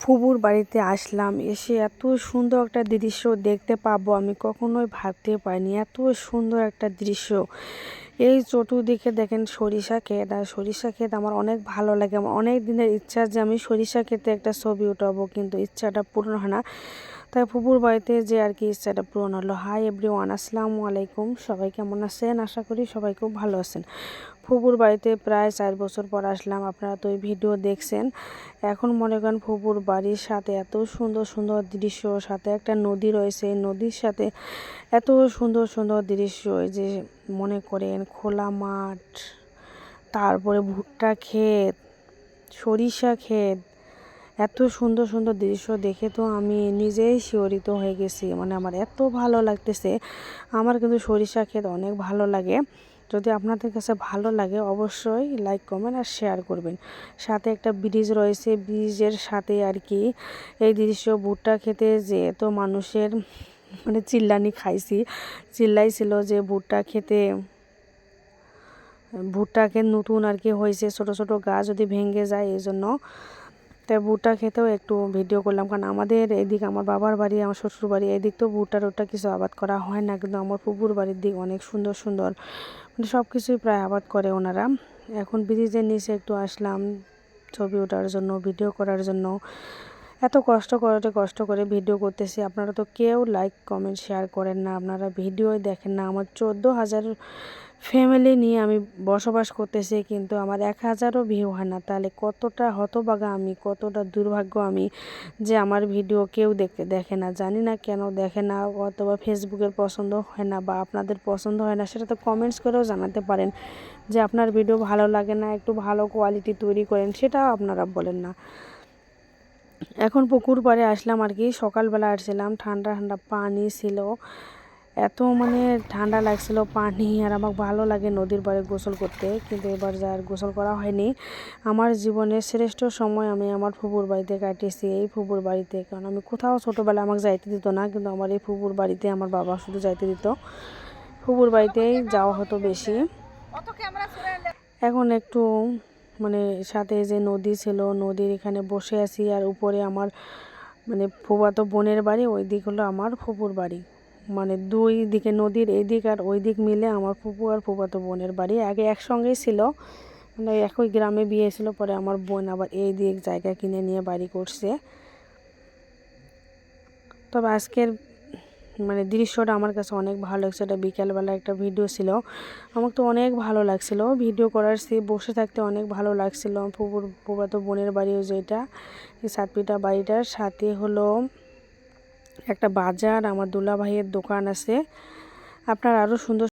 ফুবুর বাড়িতে আসলাম। এসে এত সুন্দর একটা দৃশ্য দেখতে পাবো আমি কখনোই ভাবতে পারিনি। এত সুন্দর একটা দৃশ্য। এই চতুর্দিকে দেখেন সরিষা ক্ষেত। আর সরিষা ক্ষেত আমার অনেক ভালো লাগে। আমার অনেক দিনের ইচ্ছা যে আমি সরিষা ক্ষেতে একটা ছবি উঠাবো, কিন্তু ইচ্ছাটা পূর্ণ হয় না। তাই ফুপুর বাড়িতে যে আর কি ইচ্ছাটা পূরণ হলো। হাই এভরি ওয়ান আসসালামু আলাইকুম। সবাই কেমন আছেন? আশা করি সবাই খুব ভালো আছেন। ফুপুর বাড়িতে প্রায় চার বছর পর আসলাম। আপনারা তো এই ভিডিও দেখছেন। এখন মনে করেন ফুপুর বাড়ির সাথে এত সুন্দর সুন্দর দৃশ্য, সাথে একটা নদী রয়েছে। নদীর সাথে এত সুন্দর সুন্দর দৃশ্য যে মনে করেন খোলা মাঠ, তারপরে ভুট্টা ক্ষেত, সরিষা ক্ষেত, এত সুন্দর সুন্দর দৃশ্য দেখে তো আমি নিজেই শিহরিত হয়ে গেছি। মানে আমার এত ভালো লাগতেছে। আমার কিন্তু সরিষা ক্ষেত অনেক ভালো লাগে। যদি আপনাদের কাছে ভালো লাগে অবশ্যই লাইক কমেন্ট আর শেয়ার করবেন। সাথে একটা ব্রিজ রয়েছে, ব্রিজের সাথে আর কি এই দৃশ্য ভুট্টা খেতে যে তো মানুষের মানে চিল্লানি খাইছি, চিল্লাইছিল যে ভুট্টা খেতে, ভুট্টাকে নতুন আর কি হয়েছে, ছোট ছোট গাছ যদি ভেঙে যায় এই জন্য তাই ভুট্টা খেতেও একটু ভিডিও করলাম। কারণ আমাদের এদিক আমার বাবার বাড়ি, আমার শ্বশুর বাড়ি, এদিক তো ভুট্টা টুটা কিছু আবাদ করা হয় না। কিন্তু আমার পুকুর বাড়ির দিক অনেক সুন্দর সুন্দর। মানে সব কিছুই প্রায় আবাদ করে ওনারা। এখন ব্রিজের নিচে একটু আসলাম ছবি ওঠার জন্য, ভিডিও করার জন্য। এত কষ্ট করে কষ্ট করে ভিডিও করতেছি। আপনারা তো কেউ লাইক কমেন্ট শেয়ার করেন না। আপনারা ভিডিওই দেখেন না। আমার চোদ্দ হাজার ফ্যামিলি নিয়ে আমি বসবাস করতেছি, কিন্তু আমার এক হাজারও ভিউ হয় না। তাহলে কতটা হতবাগা আমি, কতটা দুর্ভাগ্য আমি যে আমার ভিডিও কেউ দেখতে দেখে না। জানি না কেন দেখে না, অথবা ফেসবুকের পছন্দ হয় না বা আপনাদের পছন্দ হয় না, সেটা তো কমেন্টস করেও জানাতে পারেন যে আপনার ভিডিও ভালো লাগে না, একটু ভালো কোয়ালিটি তৈরি করেন, সেটাও আপনারা বলেন না। এখন পুকুর পাড়ে আসলাম আর কি। সকালবেলা আসছিলাম, ঠান্ডা ঠান্ডা পানি ছিল। এত মানে ঠান্ডা লাগছিল পানি আর আমার ভালো লাগে নদীর পাড়ে গোসল করতে, কিন্তু এবার যা আর গোসল করা হয়নি। আমার জীবনের শ্রেষ্ঠ সময় আমি আমার ফুপুর বাড়িতে কাটিয়েছি, এই ফুপুর বাড়িতে। কারণ আমি কোথাও ছোটোবেলা আমাকে যাইতে দিত না, কিন্তু আমার এই ফুপুর বাড়িতে আমার বাবা শুধু যাইতে দিত। ফুপুর বাড়িতেই যাওয়া হতো বেশি। এখন একটু মানে সাথে যে নদী ছিল, নদীর এখানে বসে আছি আর উপরে আমার মানে ফুবাতো বোনের বাড়ি ওই দিক হলো আমার ফুপুর বাড়ি। মানে দুই দিকে নদীর এই দিক আর ওই দিক মিলে আমার ফুপু আর ফুপাতো বোনের বাড়ি। আগে একসঙ্গেই ছিল মানে একই গ্রামে বিয়ে ছিল, পরে আমার বোন আবার এই দিক জায়গা কিনে নিয়ে বাড়ি করছে। তবে আজকের মানে দৃশ্যটা আমার কাছে অনেক ভালো লাগছে। এটা বিকালবেলা একটা ভিডিও ছিল। আমার তো অনেক ভালো লাগছিল। ভিডিও করার সে বসে থাকতে অনেক ভালো লাগছিল। ফুপুর ফুপাতো বোনের বাড়িও যেটা সাতপিটা বাড়িটার। সাথে হলো একটা বাজার, আমার দুলা ভাইয়ের দোকান আছে। আপনার আরও সুন্দর